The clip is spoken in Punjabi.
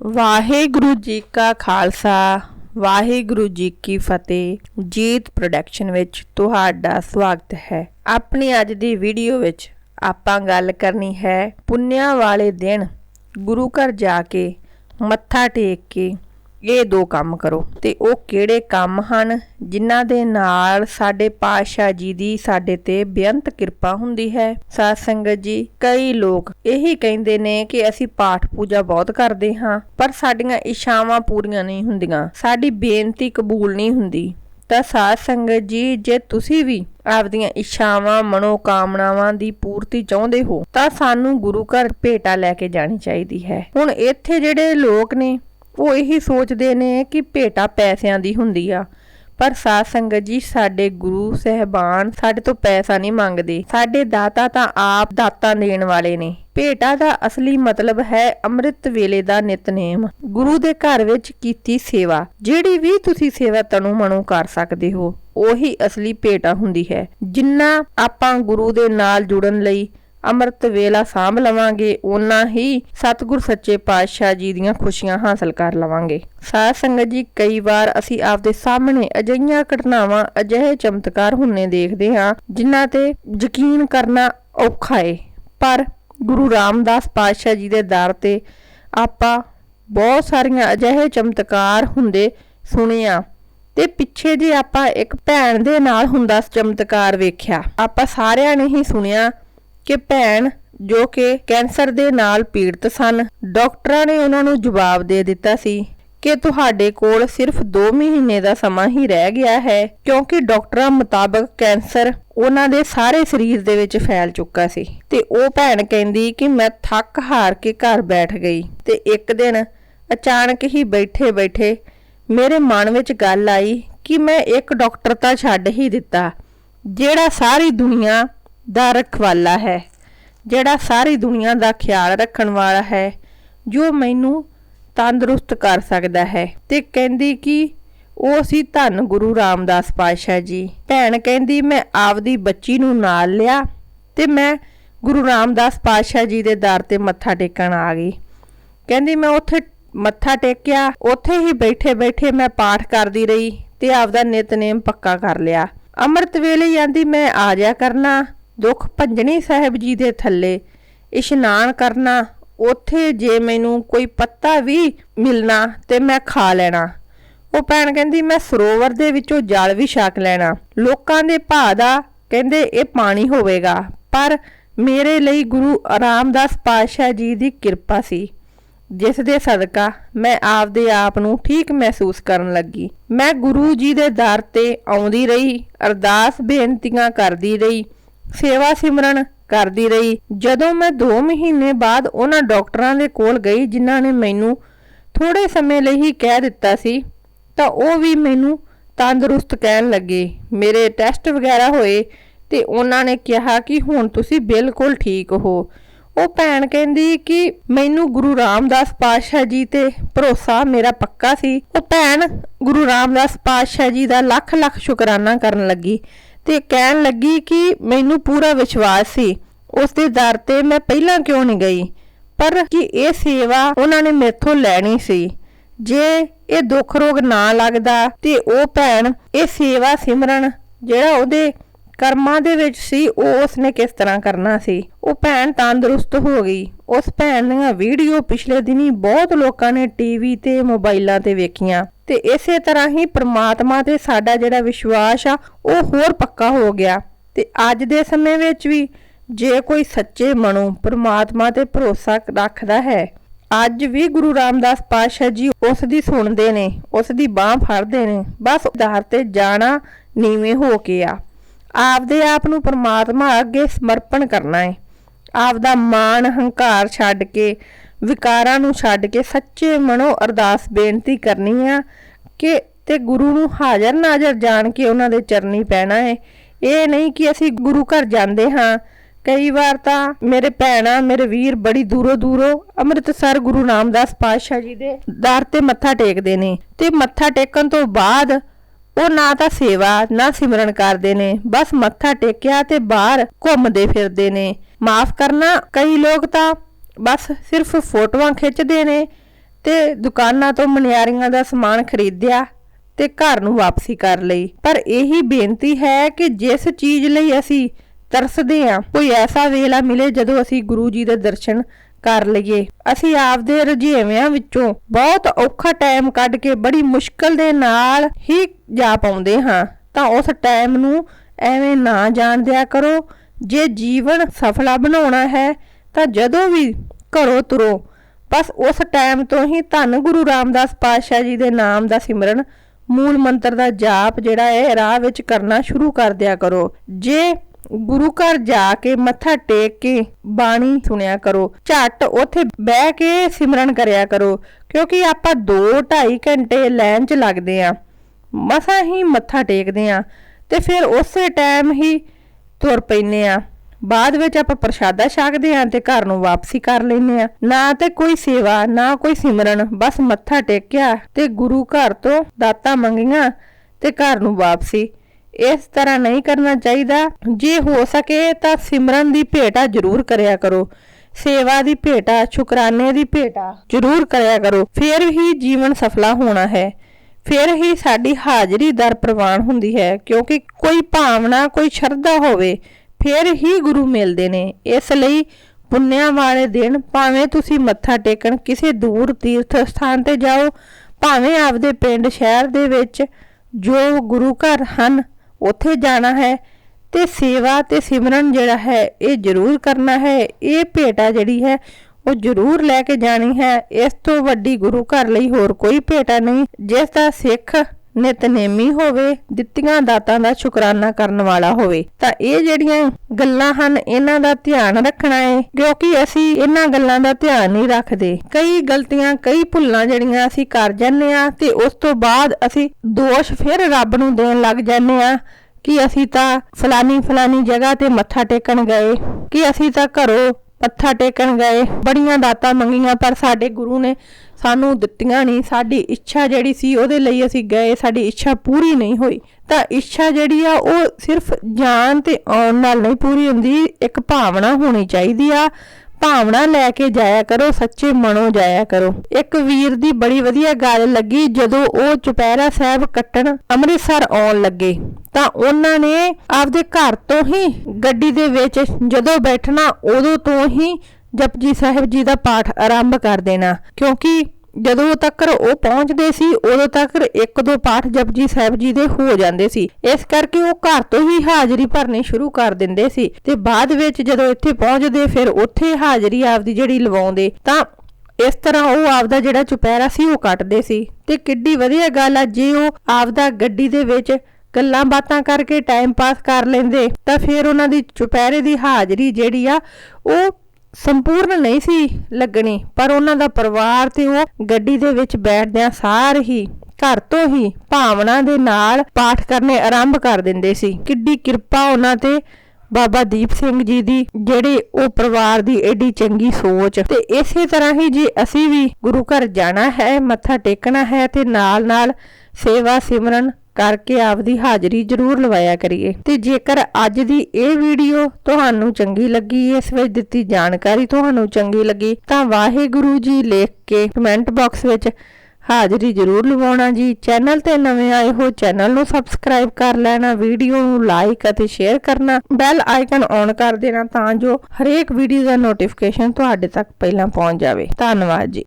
ਵਾਹਿਗੁਰੂ ਜੀ ਕਾ ਖਾਲਸਾ, ਵਾਹਿਗੁਰੂ ਜੀ ਕੀ ਫਤਿਹ। ਜੀਤ ਪ੍ਰੋਡਕਸ਼ਨ ਵਿੱਚ ਤੁਹਾਡਾ ਸਵਾਗਤ ਹੈ। ਆਪਣੀ ਅੱਜ ਦੀ ਵੀਡੀਓ ਵਿੱਚ ਆਪਾਂ ਗੱਲ ਕਰਨੀ ਹੈ, ਪੁੰਨਿਆ ਵਾਲੇ ਦਿਨ ਗੁਰੂ ਘਰ ਜਾ ਕੇ ਮੱਥਾ ਟੇਕ ਕੇ ਇਹ ਦੋ ਕੰਮ ਕਰੋ। ਤੇ ਉਹ ਕਿਹੜੇ ਕੰਮ ਹਨ ਜਿਨ੍ਹਾਂ ਦੇ ਨਾਲ ਸਾਡੇ ਪਾਤਸ਼ਾਹ ਜੀ ਦੀ ਸਾਡੇ ਤੇ ਬੇਅੰਤ ਕਿਰਪਾ ਹੁੰਦੀ ਹੈ? ਸਾਧ ਸੰਗਤ ਜੀ, ਕਈ ਲੋਕ ਇਹੀ ਕਹਿੰਦੇ ਨੇ ਕਿ ਅਸੀਂ ਪਾਠ ਪੂਜਾ ਬਹੁਤ ਕਰਦੇ ਹਾਂ, ਪਰ ਸਾਡੀਆਂ ਇੱਛਾਵਾਂ ਪੂਰੀਆਂ ਨਹੀਂ ਹੁੰਦੀਆਂ। ਸਾਡੀ ਬੇਨਤੀ ਕਬੂਲ ਨਹੀਂ ਹੁੰਦੀ। ਤਾਂ ਸਾਧ ਸੰਗਤ ਜੀ, ਜੇ ਤੁਸੀਂ ਵੀ ਆਪਦੀਆਂ ਇੱਛਾਵਾਂ, ਮਨੋਕਾਮਨਾਵਾਂ ਦੀ ਪੂਰਤੀ ਚਾਹੁੰਦੇ ਹੋ, ਤਾਂ ਸਾਨੂੰ ਗੁਰੂ ਘਰ ਭੇਟਾ ਲੈ ਕੇ ਜਾਣੀ ਚਾਹੀਦੀ ਹੈ। ਹੁਣ ਇੱਥੇ ਜਿਹੜੇ ਲੋਕ ਨੇ ਉਹ ਇਹੀ ਸੋਚਦੇ ਨੇ ਕਿ ਭੇਟਾ ਪੈਸਿਆਂ ਦੀ ਹੁੰਦੀ ਆ। ਪਰ ਸਾਧ ਸੰਗਤ ਜੀ, ਸਾਡੇ ਗੁਰੂ ਸਹਿਬਾਨ ਸਾਡੇ ਤੋਂ ਪੈਸਾ ਨਹੀਂ ਮੰਗਦੇ। ਸਾਡੇ ਦਾਤਾ ਤਾਂ ਆਪ ਦਾਤਾਂ ਦੇਣ ਵਾਲੇ ਨੇ। ਭੇਟਾ ਦਾ ਅਸਲੀ ਮਤਲਬ ਹੈ ਅੰਮ੍ਰਿਤ ਵੇਲੇ ਦਾ ਨਿਤਨੇਮ। ਗੁਰੂ ਦੇ ਘਰ ਵਿੱਚ ਕੀਤੀ ਸੇਵਾ। ਜਿਹੜੀ ਵੀ ਤੁਸੀਂ ਸੇਵਾ ਤਨੂ ਮਨੂ ਕਰ ਸਕਦੇ ਹੋ, ਉਹੀ ਅਸਲੀ ਭੇਟਾ ਹੁੰਦੀ ਹੈ। ਜਿੰਨਾ ਆਪਾਂ ਗੁਰੂ ਦੇ ਨਾਲ ਜੁੜਨ ਲਈ ਅੰਮ੍ਰਿਤ ਵੇਲਾ ਸਾਂਭ ਲਵਾਂਗੇ ਉਨਾ ਹੀ ਸਤਿਗੁਰ ਸੱਚੇ ਪਾਤਸ਼ਾਹ ਜੀ ਦੀਆਂ ਖੁਸ਼ੀਆਂ ਹਾਸਲ ਕਰ ਲਵਾਂਗੇ। ਸਾਧ ਸੰਗਤ ਜੀ, ਕਈ ਵਾਰ ਅਸੀਂ ਆਪਦੇ ਸਾਹਮਣੇ ਅਜਿਹੀਆਂ ਘਟਨਾਵਾਂ ਅਜਿਹੇ ਚਮਤਕਾਰ ਹੁੰਨੇ ਦੇਖਦੇ ਹਾਂ, ਜਿਨ੍ਹਾਂ ਤੇ ਯਕੀਨ ਕਰਨਾ ਔਖਾ ਏ। ਪਰ ਗੁਰੂ ਰਾਮਦਾਸ ਪਾਤਸ਼ਾਹ ਜੀ ਦੇ ਦਰ ਤੇ ਆਪਾਂ ਬਹੁਤ ਸਾਰੀਆਂ ਅਜਿਹੇ ਚਮਤਕਾਰ ਹੁੰਦੇ ਸੁਣੇ ਆ ਤੇ ਪਿੱਛੇ ਜੇ ਆਪਾਂ ਇੱਕ ਭੈਣ ਦੇ ਨਾਲ ਹੁੰਦਾ ਚਮਤਕਾਰ ਵੇਖਿਆ, ਆਪਾਂ ਸਾਰਿਆਂ ਨੇ ਹੀ ਸੁਣਿਆ ਕਿ ਭੈਣ ਜੋ ਕਿ ਕੈਂਸਰ ਦੇ ਨਾਲ ਪੀੜਤ ਸਨ, ਡਾਕਟਰਾਂ ਨੇ ਉਹਨਾਂ ਨੂੰ ਜਵਾਬ ਦੇ ਦਿੱਤਾ ਸੀ ਕਿ ਤੁਹਾਡੇ ਕੋਲ ਸਿਰਫ 2 ਮਹੀਨੇ ਦਾ ਸਮਾਂ ਹੀ ਰਹਿ ਗਿਆ ਹੈ, ਕਿਉਂਕਿ ਡਾਕਟਰਾਂ ਮੁਤਾਬਕ ਕੈਂਸਰ ਉਹਨਾਂ ਦੇ ਸਾਰੇ ਸਰੀਰ ਦੇ ਵਿੱਚ ਫੈਲ ਚੁੱਕਾ ਸੀ। ਤੇ ਉਹ ਭੈਣ ਕਹਿੰਦੀ ਕਿ ਮੈਂ ਥੱਕ ਹਾਰ ਕੇ ਘਰ ਬੈਠ ਗਈ ਤੇ ਇੱਕ ਦਿਨ ਅਚਾਨਕ ਹੀ ਬੈਠੇ ਬੈਠੇ ਮੇਰੇ ਮਨ ਵਿੱਚ ਗੱਲ ਆਈ ਕਿ ਮੈਂ ਇੱਕ ਡਾਕਟਰ ਤਾਂ ਛੱਡ ਹੀ ਦਿੱਤਾ, ਜਿਹੜਾ ਸਾਰੀ ਦੁਨੀਆ ਦਾ ਰਖਵਾਲਾ ਹੈ, ਜਿਹੜਾ ਸਾਰੀ ਦੁਨੀਆ ਦਾ ਖਿਆਲ ਰੱਖਣ ਵਾਲਾ ਹੈ, ਜੋ ਮੈਨੂੰ ਤੰਦਰੁਸਤ ਕਰ ਸਕਦਾ ਹੈ। ਤੇ ਕਹਿੰਦੀ ਕਿ ਉਹ ਸੀ ਧੰਨ ਗੁਰੂ ਰਾਮਦਾਸ ਪਾਤਸ਼ਾਹ ਜੀ। ਭੈਣ ਕਹਿੰਦੀ, ਮੈਂ ਆਪਦੀ ਬੱਚੀ ਨੂੰ ਨਾਲ ਲਿਆ ਤੇ ਮੈਂ ਗੁਰੂ ਰਾਮਦਾਸ ਪਾਤਸ਼ਾਹ ਜੀ ਦੇ ਦਰ ਤੇ ਮੱਥਾ ਟੇਕਣ ਆ ਗਈ। ਕਹਿੰਦੀ, ਮੈਂ ਉੱਥੇ ਮੱਥਾ ਟੇਕਿਆ, ਉੱਥੇ ਹੀ ਬੈਠੇ ਬੈਠੇ ਮੈਂ ਪਾਠ ਕਰਦੀ ਰਹੀ ਤੇ ਆਪਦਾ ਨਿਤਨੇਮ ਪੱਕਾ ਕਰ ਲਿਆ। ਅੰਮ੍ਰਿਤ ਵੇਲੇ ਜਾਂਦੀ ਮੈਂ ਆ ਜਾ ਕਰਨਾ ਦੁੱਖ ਭੰਜਣੀ ਸਾਹਿਬ ਜੀ ਦੇ ਥੱਲੇ, ਇਸ਼ਨਾਨ ਕਰਨਾ, ਉੱਥੇ ਜੇ ਮੈਨੂੰ ਕੋਈ ਪੱਤਾ ਵੀ ਮਿਲਣਾ ਤੇ ਮੈਂ ਖਾ ਲੈਣਾ। ਉਹ ਭੈਣ ਕਹਿੰਦੀ, ਮੈਂ ਸਰੋਵਰ ਦੇ ਵਿੱਚੋਂ ਜਲ ਵੀ ਛਕ ਲੈਣਾ। ਲੋਕਾਂ ਦੇ ਭਾ ਦਾ ਕਹਿੰਦੇ, ਇਹ ਪਾਣੀ ਹੋਵੇਗਾ, ਪਰ ਮੇਰੇ ਲਈ ਗੁਰੂ ਆਰਾਮਦਾਸ ਪਾਤਸ਼ਾਹ ਜੀ ਦੀ ਕਿਰਪਾ ਸੀ। ਜਿਸ ਦੇ ਸਦਕਾ ਮੈਂ ਆਪਦੇ ਆਪ ਨੂੰ ਠੀਕ ਮਹਿਸੂਸ ਕਰਨ ਲੱਗੀ। ਮੈਂ ਗੁਰੂ ਜੀ ਦੇ ਦਰ ਤੇ ਆਉਂਦੀ ਰਹੀ, ਅਰਦਾਸ ਬੇਨਤੀਆਂ ਕਰਦੀ ਰਹੀ ਸੇਵਾ ਸਿਮਰਨ ਕਰਦੀ ਰਹੀ। ਜਦੋਂ ਮੈਂ 2 ਮਹੀਨੇ ਬਾਅਦ ਉਹਨਾਂ ਡਾਕਟਰਾਂ ਦੇ ਕੋਲ ਗਈ, ਜਿਨ੍ਹਾਂ ਨੇ ਮੈਨੂੰ ਥੋੜੇ ਸਮੇਂ ਲਈ ਹੀ ਕਹਿ ਦਿੱਤਾ ਸੀ, ਤਾਂ ਉਹ ਵੀ ਮੈਨੂੰ ਤੰਦਰੁਸਤ ਕਹਿਣ ਲੱਗੇ। ਮੇਰੇ ਟੈਸਟ ਵਗੈਰਾ ਹੋਏ ਤੇ ਉਹਨਾਂ ਨੇ ਕਿਹਾ ਕਿ ਹੁਣ ਤੁਸੀਂ ਬਿਲਕੁਲ ਠੀਕ ਹੋ। ਉਹ ਭੈਣ ਕਹਿੰਦੀ ਕਿ ਮੈਨੂੰ ਗੁਰੂ ਰਾਮਦਾਸ ਪਾਤਸ਼ਾਹ ਜੀ ਤੇ ਭਰੋਸਾ ਮੇਰਾ ਪੱਕਾ ਸੀ। ਉਹ ਭੈਣ ਗੁਰੂ ਰਾਮਦਾਸ ਪਾਤਸ਼ਾਹ ਜੀ ਦਾ ਲੱਖ ਲੱਖ ਸ਼ੁਕਰਾਨਾ ਕਰਨ ਲੱਗੀ। ਤੇ ਕਹਿਣ ਲੱਗੀ ਕਿ ਮੈਨੂੰ ਪੂਰਾ ਵਿਸ਼ਵਾਸ ਸੀ। ਉਸ ਦੇ ਦਰ ਤੇ ਮੈਂ ਪਹਿਲਾਂ ਕਿਉਂ ਨਹੀਂ ਗਈ? ਪਰ ਕਿ ਇਹ ਸੇਵਾ ਉਹਨਾਂ ਨੇ ਮੇਥੋਂ ਲੈਣੀ ਸੀ। ਜੇ ਇਹ ਦੁੱਖ ਰੋਗ ਨਾ ਲੱਗਦਾ ਤੇ ਉਹ ਭੈਣ, ਇਹ ਸੇਵਾ ਸਿਮਰਨ ਜਿਹੜਾ ਉਹਦੇ ਕਰਮਾਂ ਦੇ ਵਿੱਚ ਸੀ, ਉਹ ਉਸਨੇ ਕਿਸ ਤਰ੍ਹਾਂ ਕਰਨਾ ਸੀ? ਉਹ ਭੈਣ ਤੰਦਰੁਸਤ ਹੋ ਗਈ। ਉਸ ਭੈਣ ਦੀਆਂ ਵੀਡੀਓ ਪਿਛਲੇ ਦਿਨੀ ਬਹੁਤ ਲੋਕਾਂ ਨੇ ਟੀਵੀ ਤੇ ਮੋਬਾਈਲਾਂ ਤੇ ਵੇਖੀਆਂ। ਤੇ ਇਸੇ ਤਰ੍ਹਾਂ ਹੀ ਪ੍ਰਮਾਤਮਾ ਤੇ ਸਾਡਾ ਜਿਹੜਾ ਵਿਸ਼ਵਾਸ ਆ, ਉਹ ਹੋਰ ਪੱਕਾ ਹੋ ਗਿਆ। ਤੇ ਅੱਜ ਦੇ ਸਮੇਂ ਵਿੱਚ ਵੀ ਜੇ ਕੋਈ ਸੱਚੇ ਮਨੋਂ ਪ੍ਰਮਾਤਮਾ ਤੇ ਭਰੋਸਾ ਰੱਖਦਾ ਹੈ, ਅੱਜ ਵੀ ਗੁਰੂ ਰਾਮਦਾਸ ਪਾਤਸ਼ਾਹ ਜੀ ਉਸ ਦੀ ਸੁਣਦੇ ਨੇ, ਉਸ ਦੀ ਬਾਹ ਫੜਦੇ ਨੇ, ਬਸ ਉਧਾਰ ਤੇ ਜਾਣਾ ਨੀਵੇਂ ਹੋ ਕੇ ਆ। ਆਪਦੇ ਆਪ ਨੂੰ ਪ੍ਰਮਾਤਮਾ ਅੱਗੇ ਸਮਰਪਣ ਕਰਨਾ ਹੈ ਆਪਦਾ ਮਾਣ, ਹੰਕਾਰ ਛੱਡ ਕੇ ਵਿਕਾਰਾਂ ਨੂੰ ਛੱਡ ਕੇ ਸੱਚੇ ਮਨੋਂ ਅਰਦਾਸ ਬੇਨਤੀ ਕਰਨੀ ਆ ਕਿ ਤੇ ਗੁਰੂ ਨੂੰ ਹਾਜ਼ਰ ਨਾਜ਼ਰ ਜਾਣ ਕੇ ਉਹਨਾਂ ਦੇ ਚਰਨੀ ਪੈਣਾ ਹੈ ਇਹ ਨਹੀਂ ਕਿ ਅਸੀਂ ਗੁਰੂ ਘਰ ਜਾਂਦੇ ਹਾਂ। ਕਈ ਵਾਰ ਤਾਂ ਮੇਰੇ ਭੈਣਾ, ਮੇਰੇ ਵੀਰ ਬੜੀ ਦੂਰੋਂ ਦੂਰੋਂ ਅੰਮ੍ਰਿਤਸਰ ਗੁਰੂ ਨਾਮਦਾਸ ਪਾਤਸ਼ਾਹ ਜੀ ਦੇ ਦਰ ਤੇ ਮੱਥਾ ਟੇਕਦੇ ਨੇ ਤੇ ਮੱਥਾ ਟੇਕਣ ਤੋਂ ਬਾਅਦ ਉਹ ਨਾ ਤਾਂ ਸੇਵਾ, ਨਾ ਸਿਮਰਨ ਕਰਦੇ ਨੇ। ਬਸ ਮੱਥਾ ਟੇਕਿਆ ਤੇ ਬਾਹਰ ਘੁੰਮਦੇ ਫਿਰਦੇ ਨੇ। ਮਾਫ ਕਰਨਾ, ਕਈ ਲੋਕ ਤਾਂ ਬਸ ਸਿਰਫ ਫੋਟੋਆਂ ਖਿੱਚਦੇ ਨੇ ਤੇ ਦੁਕਾਨਾਂ ਤੋਂ ਮਨਿਆਰੀਆਂ ਦਾ ਸਮਾਨ ਖਰੀਦਿਆ ਤੇ ਘਰ ਨੂੰ ਵਾਪਸੀ ਕਰ ਲਈ। ਪਰ ਇਹੀ ਬੇਨਤੀ ਹੈ ਕਿ ਜਿਸ ਚੀਜ਼ ਲਈ ਅਸੀਂ ਤਰਸਦੇ ਹਾਂ, ਕੋਈ ਐਸਾ ਵੇਲਾ ਮਿਲੇ ਜਦੋਂ ਅਸੀਂ ਗੁਰੂ ਜੀ ਦੇ ਦਰਸ਼ਨ ਕਰ ਲਈਏ। ਅਸੀਂ ਆਪਦੇ ਰੁਝੇਵਿਆਂ ਵਿੱਚੋਂ ਬਹੁਤ ਔਖਾ ਟਾਈਮ ਕੱਢ ਕੇ ਬੜੀ ਮੁਸ਼ਕਲ ਦੇ ਨਾਲ ਹੀ ਜਾ ਪਾਉਂਦੇ ਹਾਂ। ਤਾਂ ਉਸ ਟਾਈਮ ਨੂੰ ਐਵੇਂ ਨਾ ਜਾਣ ਦਿਆ ਕਰੋ। ਜੇ ਜੀਵਨ ਸਫਲਾ ਬਣਾਉਣਾ ਹੈ ਤਾਂ ਜਦੋਂ ਵੀ ਘਰੋਂ ਤੁਰੋ, ਬਸ ਉਸ ਟਾਈਮ ਤੋਂ ਹੀ ਧੰਨ ਗੁਰੂ ਰਾਮਦਾਸ ਪਾਤਸ਼ਾਹ ਜੀ ਦੇ ਨਾਮ ਦਾ ਸਿਮਰਨ, ਮੂਲ ਮੰਤਰ ਦਾ ਜਾਪ ਜਿਹੜਾ ਹੈ ਰਾਹ ਵਿੱਚ ਕਰਨਾ ਸ਼ੁਰੂ ਕਰ ਦਿਆ ਕਰੋ। ਜੇ ਗੁਰੂ ਘਰ ਜਾ ਕੇ ਮੱਥਾ ਟੇਕ ਕੇ ਬਾਣੀ ਸੁਣਿਆ ਕਰੋ, ਝੱਟ ਉੱਥੇ ਬਹਿ ਕੇ ਸਿਮਰਨ ਕਰਿਆ ਕਰੋ, ਕਿਉਂਕਿ ਆਪਾਂ 2-2.5 ਘੰਟੇ ਲਾਈਨ 'ਚ ਲੱਗਦੇ ਆ, ਮਸਾਂ ਹੀ ਮੱਥਾ ਟੇਕਦੇ ਆ ਤੇ ਫਿਰ ਉਸੇ ਟਾਈਮ ਹੀ ਤੁਰ ਪੈਨੇ ਆ। ਬਾਅਦ ਵਿੱਚ ਆਪਾਂ ਪ੍ਰਸ਼ਾਦਾ ਛਕਦੇ ਆਂ ਤੇ ਘਰ ਨੂੰ ਵਾਪਸੀ ਕਰ ਲੈਨੇ ਆ ਨਾ ਤੇ ਕੋਈ ਸੇਵਾ, ਨਾ ਕੋਈ ਸਿਮਰਨ, ਬਸ ਮੱਥਾ ਟੇਕਿਆ ਤੇ ਗੁਰੂ ਘਰ ਤੋਂ ਦਾਤਾਂ ਮੰਗੀਆਂ ਤੇ ਘਰ ਨੂੰ ਵਾਪਸੀ। ਇਸ ਤਰ੍ਹਾਂ ਨਹੀਂ ਕਰਨਾ ਚਾਹੀਦਾ। ਜੇ ਹੋ ਸਕੇ ਤਾਂ ਸਿਮਰਨ ਦੀ ਭੇਟਾ ਜ਼ਰੂਰ ਕਰਿਆ ਕਰੋ। ਸੇਵਾ ਦੀ ਭੇਟਾ, ਸ਼ੁਕਰਾਨੇ ਦੀ ਭੇਟਾ ਜ਼ਰੂਰ ਕਰਿਆ ਕਰੋ। ਫਿਰ ਹੀ ਜੀਵਨ ਸਫਲਾ ਹੋਣਾ ਹੈ। ਫਿਰ ਹੀ ਸਾਡੀ ਹਾਜ਼ਰੀ ਦਰ ਪ੍ਰਵਾਨ ਹੁੰਦੀ ਹੈ, ਕਿਉਂਕਿ ਕੋਈ ਭਾਵਨਾ, ਕੋਈ ਸ਼ਰਧਾ ਹੋਵੇ ਫਿਰ ਹੀ ਗੁਰੂ ਮਿਲਦੇ ਨੇ। ਇਸ ਲਈ ਪੁੰਨਿਆਂ ਵਾਲੇ ਦਿਨ ਭਾਵੇਂ ਤੁਸੀਂ ਮੱਥਾ ਟੇਕਣ ਕਿਸੇ ਦੂਰ ਤੀਰਥ ਸਥਾਨ ਤੇ ਜਾਓ, ਭਾਵੇਂ ਆਪਦੇ ਪਿੰਡ ਸ਼ਹਿਰ ਦੇ ਵਿੱਚ ਜੋ ਗੁਰੂ ਘਰ ਹਨ, ਉੱਥੇ ਜਾਣਾ ਹੈ ਤੇ ਸੇਵਾ ਤੇ ਸਿਮਰਨ ਜਿਹੜਾ ਹੈ, ਇਹ ਜ਼ਰੂਰ ਕਰਨਾ ਹੈ। ਇਹ ਭੇਟਾ ਜਿਹੜੀ ਹੈ, ਉਹ ਜ਼ਰੂਰ ਲੈ ਕੇ ਜਾਣੀ ਹੈ। ਇਸ ਤੋਂ ਵੱਡੀ ਗੁਰੂ ਘਰ ਲਈ ਹੋਰ ਕੋਈ ਭੇਟਾ ਨਹੀਂ, ਜਿਸ ਦਾ ਸਿੱਖ ਨਿਤਨੇਮੀ ਹੋਵੇ, ਦਿੱਤੀਆਂ ਦਾਤਾਂ ਦਾ ਸ਼ੁਕਰਾਨਾ ਕਰਨ ਵਾਲਾ ਹੋਵੇ। ਤਾਂ ਇਹ ਜਿਹੜੀਆਂ ਗੱਲਾਂ ਹਨ, ਇਹਨਾਂ ਦਾ ਧਿਆਨ ਰੱਖਣਾ ਹੈ ਕਿਉਂਕਿ ਅਸੀਂ ਇਹਨਾਂ ਗੱਲਾਂ ਦਾ ਧਿਆਨ ਨਹੀਂ ਰੱਖਦੇ। ਕਈ ਗਲਤੀਆਂ, ਕਈ ਭੁੱਲਾਂ ਜਿਹੜੀਆਂ ਅਸੀਂ ਕਰ ਜਾਂਦੇ ਆ ਤੇ ਉਸ ਤੋਂ ਬਾਅਦ ਅਸੀਂ ਦੋਸ਼ ਫਿਰ ਰੱਬ ਨੂੰ ਦੇਣ ਲੱਗ ਜਾਂਦੇ ਆ ਕਿ ਅਸੀਂ ਤਾਂ ਫਲਾਨੀ ਫਲਾਨੀ ਜਗ੍ਹਾ ਤੇ ਮੱਥਾ ਟੇਕਣ ਗਏ, ਕਿ ਅਸੀਂ ਤਾਂ ਘਰੋਂ ਮੱਥਾ ਟੇਕਣ ਗਏ, ਬੜੀਆਂ ਦਾਤਾਂ ਮੰਗੀਆਂ ਪਰ ਸਾਡੇ ਗੁਰੂ ਨੇ ਸਾਨੂੰ ਦਿੱਤੀਆਂ ਨਹੀਂ, ਸਾਡੀ ਇੱਛਾ ਜਿਹੜੀ ਸੀ ਉਹਦੇ ਲਈ ਅਸੀਂ ਗਏ, ਸਾਡੀ ਇੱਛਾ ਪੂਰੀ ਨਹੀਂ ਹੋਈ। ਤਾਂ ਇੱਛਾ ਜਿਹੜੀ ਆ, ਉਹ ਸਿਰਫ ਜਾਣ ਤੇ ਆਉਣ ਨਾਲ ਨਹੀਂ ਪੂਰੀ ਹੁੰਦੀ, ਇੱਕ ਭਾਵਨਾ ਹੋਣੀ ਚਾਹੀਦੀ ਆ। ਭਾਵਨਾ ਲੈ ਕੇ ਜਾਇਆ ਕਰੋ, ਸੱਚੇ ਮਨੋਂ ਜਾਇਆ ਕਰੋ। ਇੱਕ ਵੀਰ ਦੀ ਬੜੀ ਵਧੀਆ ਗੱਲ ਲੱਗੀ, ਜਦੋਂ ਉਹ ਚੁਪਹਿਰਾ ਸਾਹਿਬ ਕੱਟਣ ਅੰਮ੍ਰਿਤਸਰ ਆਉਣ ਲੱਗੇ। ਤਾਂ ਉਹਨਾਂ ਨੇ ਆਪਦੇ ਘਰ ਤੋਂ ਹੀ ਗੱਡੀ ਦੇ ਵਿੱਚ ਜਦੋਂ ਬੈਠਣਾ, ਉਦੋਂ ਤੋਂ ਹੀ ਜਪਜੀ ਸਾਹਿਬ ਜੀ ਦਾ ਪਾਠ ਆਰੰਭ ਕਰ ਦੇਣਾ। ਕਿਉਂਕਿ ਜਦੋਂ ਤੱਕ ਉਹ ਪਹੁੰਚਦੇ ਸੀ, ਉਦੋਂ ਤੱਕ ਇੱਕ ਦੋ ਪਾਠ ਜਪਜੀ ਸਾਹਿਬ ਜੀ ਦੇ ਹੋ ਜਾਂਦੇ ਸੀ। ਇਸ ਕਰਕੇ ਉਹ ਘਰ ਤੋਂ ਹੀ ਹਾਜ਼ਰੀ ਭਰਨੀ ਸ਼ੁਰੂ ਕਰ ਦਿੰਦੇ ਸੀ। ਤੇ ਬਾਅਦ ਵਿੱਚ ਜਦੋਂ ਇੱਥੇ ਪਹੁੰਚਦੇ, ਫਿਰ ਉੱਥੇ ਹਾਜ਼ਰੀ ਆਪਦੀ ਜਿਹੜੀ ਲਵਾਉਂਦੇ, ਤਾਂ ਇਸ ਤਰ੍ਹਾਂ ਉਹ ਆਪਦਾ ਜਿਹੜਾ ਚੁਪਹਿਰਾ ਸੀ, ਉਹ ਕੱਟਦੇ ਸੀ। ਤੇ ਕਿੱਡੀ ਵਧੀਆ ਗੱਲ ਆ, ਜੇ ਉਹ ਆਪਦਾ ਗੱਡੀ ਦੇ ਵਿੱਚ ਗੱਲਾਂ ਬਾਤਾਂ ਕਰਕੇ ਟਾਈਮ ਪਾਸ ਕਰ ਲੈਂਦੇ, ਤਾਂ ਫਿਰ ਉਹਨਾਂ ਦੀ ਚੁਪਹਿਰੇ ਦੀ ਹਾਜ਼ਰੀ ਜਿਹੜੀ ਆ, ਉਹ ਸੰਪੂਰਨ ਨਹੀਂ ਸੀ ਲੱਗਣੀ, ਪਰ ਉਹਨਾਂ ਦਾ ਪਰਿਵਾਰ ਤੇ ਉਹ ਗੱਡੀ ਦੇ ਵਿੱਚ ਬੈਠਦਿਆਂ ਸਾਰ ਹੀ, ਘਰ ਤੋਂ ਹੀ ਭਾਵਨਾ ਦੇ ਨਾਲ ਪਾਠ ਕਰਨੇ ਆਰੰਭ ਕਰ ਦਿੰਦੇ ਸੀ। ਕਿੱਡੀ ਕਿਰਪਾ ਉਹਨਾਂ ਤੇ ਬਾਬਾ ਦੀਪ ਸਿੰਘ ਜੀ ਦੀ, ਜਿਹੜੇ ਉਹ ਪਰਿਵਾਰ ਦੀ ਐਡੀ ਚੰਗੀ ਸੋਚ। ਤੇ ਇਸੇ ਤਰ੍ਹਾਂ ਹੀ ਜੇ ਅਸੀਂ ਵੀ ਗੁਰੂ ਘਰ ਜਾਣਾ ਹੈ, ਮੱਥਾ ਟੇਕਣਾ ਹੈ ਤੇ ਨਾਲ ਨਾਲ ਸੇਵਾ ਸਿਮਰਨ ਕਰਕੇ ਆਪਦੀ ਹਾਜ਼ਰੀ ਜ਼ਰੂਰ ਲਵਾਇਆ ਕਰੀਏ। ਤੇ ਜੇਕਰ ਅੱਜ ਦੀ ਇਹ ਵੀਡੀਓ ਤੁਹਾਨੂੰ ਚੰਗੀ ਲੱਗੀ, ਇਸ ਵਿੱਚ ਦਿੱਤੀ ਜਾਣਕਾਰੀ ਤੁਹਾਨੂੰ ਚੰਗੀ ਲੱਗੀ, ਤਾਂ ਵਾਹਿਗੁਰੂ ਜੀ ਲਿਖ ਕੇ ਕਮੈਂਟ ਬਾਕਸ ਵਿੱਚ ਹਾਜ਼ਰੀ ਜ਼ਰੂਰ ਲਵਾਉਣਾ ਜੀ। ਚੈਨਲ ਤੇ ਨਵੇਂ ਆਏ ਹੋ, ਚੈਨਲ ਨੂੰ ਸਬਸਕ੍ਰਾਈਬ ਕਰ ਲੈਣਾ, ਵੀਡੀਓ ਨੂੰ ਲਾਈਕ ਅਤੇ ਸ਼ੇਅਰ ਕਰਨਾ, ਬੈਲ ਆਈਕਨ ਔਨ ਕਰ ਦੇਣਾ ਤਾਂ ਜੋ ਹਰੇਕ ਵੀਡੀਓ ਦਾ ਨੋਟੀਫਿਕੇਸ਼ਨ ਤੁਹਾਡੇ ਤੱਕ ਪਹਿਲਾਂ ਪਹੁੰਚ ਜਾਵੇ। ਧੰਨਵਾਦ ਜੀ।